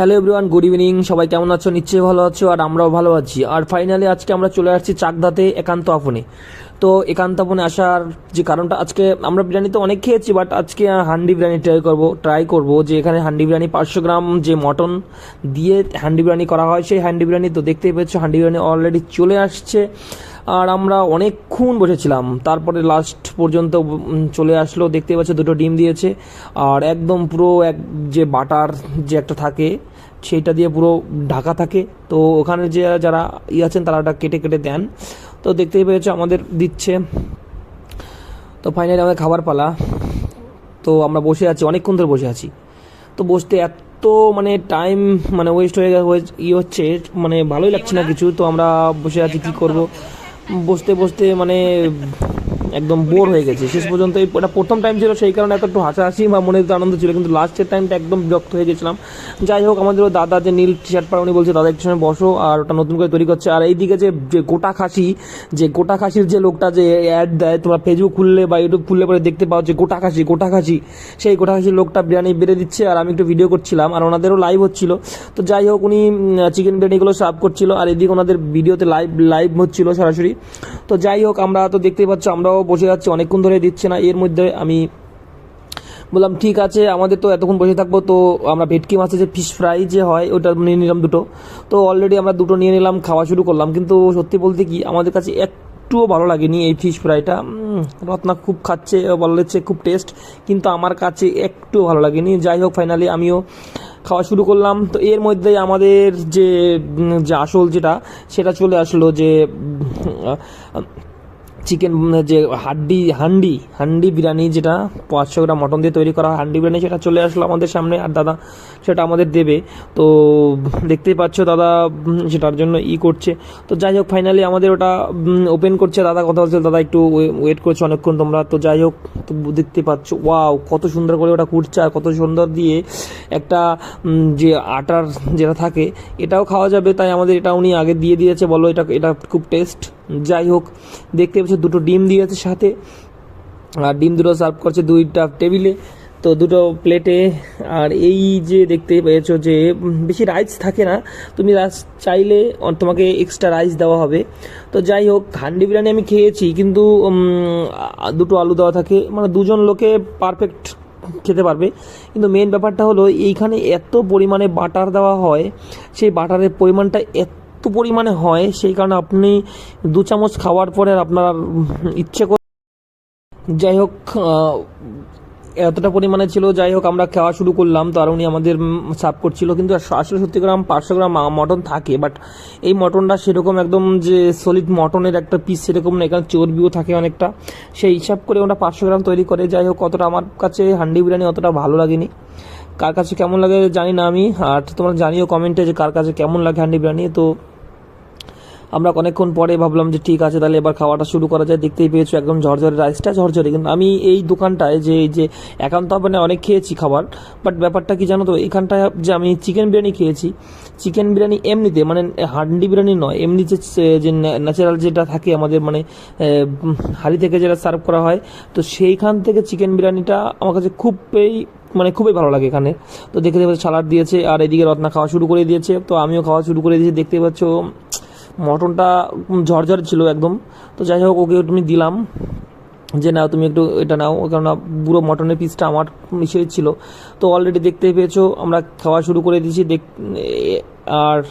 Hello everyone, good evening. সবাই কেমন আছো? নিশ্চয়ই ভালো আছো, আর আমরাও ভালো আছি। আর ফাইনালি আজকে আমরা চলে আসছি চাকদাতে একান্ত আপনে। তো একান্ত আপনে আসার যে কারণটা আজকে আমরা বিরিয়ানি তো অনেক খেয়েছি বাট আজকে হান্ডি বিরিয়ানি ট্রাই করব ট্রাই করব যে এখানে হান্ডি বিরিয়ানি পাঁচশো গ্রাম যে মটন দিয়ে হান্ডি বিরিয়ানি করা হয়, সেই হান্ডি বিরিয়ানি তো দেখতেই পেয়েছ, হান্ডি বিরিয়ানি অলরেডি চলে আসছে। আর আমরা অনেকক্ষণ বসেছিলাম। তারপরে লাস্ট পর্যন্ত চলে আসলো। দেখতে পাচ্ছ, দুটো ডিম দিয়েছে। আর একদম পুরো এক, যে বাটার যে একটা থাকে সেইটা দিয়ে পুরো ঢাকা থাকে। তো ওখানে যে যারা ই আছেন, তারা ওটা কেটে কেটে দেন। তো দেখতেই পেয়েছ, আমাদের দিচ্ছে। তো ফাইনালি আমাদের খাবার পালা। তো আমরা বসে আছি, অনেকক্ষণ ধরে বসে আছি। তো বসতে এত মানে টাইম মানে ওয়েস্ট হয়ে গে- হয়ে, ই হচ্ছে মানে ভালোই লাগছে না কিছু। তো আমরা বসে আছি, কি করব? বসতে বসতে মানে একদম বোর হয়ে গেছে। শেষ পর্যন্ত এই- ওটা প্রথম টাইম ছিল, সেই কারণে এত একটু হাসাহাসি বা মনে আনন্দ ছিল, কিন্তু লাস্টের টাইমটা একদম বিরক্ত হয়ে গেছিলাম। যাই হোক, আমাদের দাদা যে নীল টি শার্ট পরা উনি বলছে, দাদা, একটু সময় বসো, আর ওটা নতুন করে তৈরি করছে। আর এইদিকে যে যে গোটা খাসি, যে গোটা খাসির যে লোকটা যে অ্যাড দেয়, তোমরা ফেসবুক খুললে বা ইউটিউব খুললে পরে দেখতে পাও যে গোটা খাসি গোটা খাসি। সেই গোটা খাসির লোকটা বিরিয়ানি বেড়ে দিচ্ছে, আর আমি একটু ভিডিও করছিলাম, আর ওনাদেরও লাইভ হচ্ছিল। তো যাই হোক, উনি চিকেন বিরিয়ানিগুলো সার্ভ করছিল, আর এদিকে ওনাদের ভিডিওতে লাইভ লাইভ হচ্ছিল সরাসরি। তো যাই হোক, আমরা তো দেখতেই পাচ্ছ, আমরাও বসে যাচ্ছি অনেকক্ষণ ধরে দিচ্ছে না। এর মধ্যে আমি বললাম, ঠিক আছে, আমাদের তো এতক্ষণ বসে থাকব, তো আমরা ভেটকি মাছের যে ফিশ ফ্রাই যে হয়, ওটা নিয়ে নিলাম দুটো। তো অলরেডি আমরা দুটো নিয়ে নিলাম, খাওয়া শুরু করলাম। কিন্তু সত্যি বলতে কি, আমাদের কাছে একটুও ভালো লাগেনি এই ফিশ ফ্রাইটা রত্না খুব খাচ্ছে বলেছে খুব টেস্ট কিন্তু আমার কাছে একটুও ভালো লাগেনি। যাই হোক ফাইনালি আমিও খাওয়া শুরু করলাম। তো এর মধ্যেই আমাদের যে যে আসল যেটা, সেটা চলে আসলো যে চিকেন যে হাড্ডি, হান্ডি হান্ডি বিরিয়ানি যেটা পাঁচশো গ্রাম মটন দিয়ে তৈরি করা হান্ডি বিরিয়ানি সেটা চলে আসলো আমাদের সামনে। আর দাদা সেটা আমাদের দেবে। তো, দেখতেই পাচ্ছ দাদা সেটার জন্য ই করছে। তো যাই হোক ফাইনালি আমাদের ওটা ওপেন করছে। দাদা কথা বলছে দাদা একটু ওয়েট করছে অনেকক্ষণ তোমরা। তো যাই হোক, তো দেখতে পাচ্ছ ওয়াও কত সুন্দর করে ওটা কুটছে আর কত সুন্দর দিয়ে একটা যে আটার যেটা থাকে, এটাও খাওয়া যাবে। তাই আমাদের এটা উনি আগে দিয়ে দিয়েছে। বলো, এটা এটা খুব টেস্ট যাই হোক, দেখতে পাচ্ছ দুটো ডিম দিয়েছে সাথে। আর ডিম দুটো সার্ভ করছে দুইটা টেবিলে তো দুটো প্লেটে আর এই যে দেখতে পেয়েছ যে বেশি রাইস থাকে না। তুমি রাইস চাইলে তোমাকে এক্সট্রা রাইস দেওয়া হবে। তো যাই হোক, হান্ডি বিরিয়ানি আমি খেয়েছি, কিন্তু দুটো আলু দেওয়া থাকে। মানে দুজন লোকে পারফেক্ট খেতে পারবে। কিন্তু মেন ব্যাপারটা হলো, এইখানে এত পরিমাণে বাটার দেওয়া হয়, সেই বাটারের পরিমাণটা এত পরিমাণে হয়, সেই কারণে আপনি দু চামচ খাওয়ার পরে আপনার ইচ্ছে করে যাই হোক এতটা পরিমাণে ছিল, যাই হোক আমরা খাওয়া শুরু করলাম তো আর উনি আমাদের সার্ভ করছিল, কিন্তু আস- আসলে সত্যি গ্রাম পাঁচশো গ্রাম মটন থাকে বাট এই মটনটা সেরকম একদম যে সলিড মটনের একটা পিস সেরকম না, এখানে চর্বিও থাকে অনেকটা, সেই হিসাব করে ওটা পাঁচশো গ্রাম তৈরি করে, যাই হোক অতটা আমার কাছে হান্ডি বিরিয়ানি অতটা ভালো লাগেনি। কার কাছে কেমন লাগে জানি না আমি, আর তোমরা জানিও কমেন্টে যে কার কাছে কেমন লাগে হান্ডি বিরিয়ানি, তো আমরা অনেকক্ষণ পরে ভাবলাম যে ঠিক আছে, তাহলে এবার খাওয়াটা শুরু করা যায়। দেখতেই পেয়েছ একদম ঝরঝরে রাইসটা, ঝরঝরে। কিন্তু আমি এই দোকানটায় যে, এই যে একান্ত মানে অনেক খেয়েছি খাবার বাট ব্যাপারটা কি জানো তো, এখানটায় যে আমি চিকেন বিরিয়ানি খেয়েছি, চিকেন বিরিয়ানি এমনিতে মানে হান্ডি বিরিয়ানি নয়, এমনি যে যে ন্যাচারাল যেটা থাকে আমাদের মানে হাঁড়ি থেকে যেটা সার্ভ করা হয়, তো সেইখান থেকে চিকেন বিরিয়ানিটা আমার কাছে খুবই মানে খুবই ভালো লাগে এখানে। তো দেখতে পাচ্ছ সালাড দিয়েছে, আর এদিকে রত্না খাওয়া শুরু করে দিয়েছে, তো আমিও খাওয়া শুরু করে দিয়েছি, দেখতে পাচ্ছ মটনটা ঝরঝর ছিল একদম। তো যাই হোক, ওকে তুমি দিলাম। যে নাও, তুমি একটু এটা নাও। কেননা পুরো মটনের পিসটা আমার মিশে ছিল। তো অলরেডি দেখতে পেয়েছ, আমরা খাওয়া শুরু করে দিয়েছি। দেখ আর